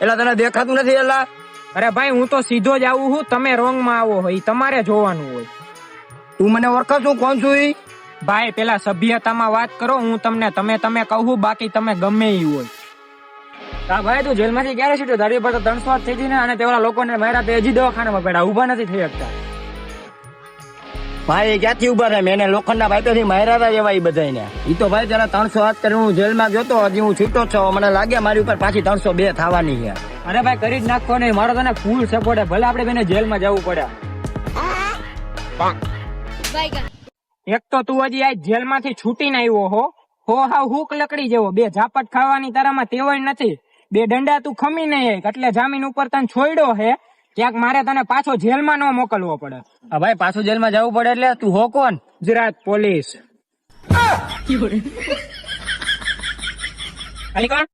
એટલે તને દેખાતું નથી એટલે અરે ભાઈ હું તો સીધો જ આવું છું. તમે રોંગમાં આવો હોય તમારે જોવાનું હોય. તું મને ઓળખો છું કોણ છું ઈ? ભાઈ પેલા સભ્યતામાં વાત કરો. હું તમને તમે તમે કહું બાકી તમે ગમે ઈ હોય. હા ભાઈ તું જેલમાંથી ક્યારે છૂટ્યો? તારી પર તો ત્રણસો થઈ ગઈ ને અને તેવા લોકોને મારા તે હજી દવાખાનામાં પડ્યા. ઊભા નથી થઈ શકતા. ભાઈ ક્યાંથી ઊભા રહે મેં લોખંડના પાઇપેથી માર્યા હતા એવા ઈ બધાયને. એ તો ભાઈ, જરા ત્રણસો હાથ કરી હું જેલમાં ગયો તો હજી હું છૂટો છો. મને લાગ્યા મારી ઉપર પાછી ત્રણસો બે થવાની છે. અરે ભાઈ, કરી જ નાખો નહીં મારો તને ફૂલ સપોર્ટ ભલે આપણે બેને જેલમાં જવું પડે. એક તો તું હજી આ જેલમાંથી છૂટીને આવ્યો હો. હો હાવ હુક લકડી જેવો. બે ઝાપટ ખાવાની તારામાં તેવડ નથી. બે દંડા તું ખમી નહીં એટલે જામીન ઉપર તને છોડ્યો હે. ક્યાંક મારે તને પાછો જેલમાં ન મોકલવો પડે. હા ભાઈ પાછું જેલમાં જવું પડે એટલે તું હો કોણ? ગુજરાત પોલીસ. અલી કોણ?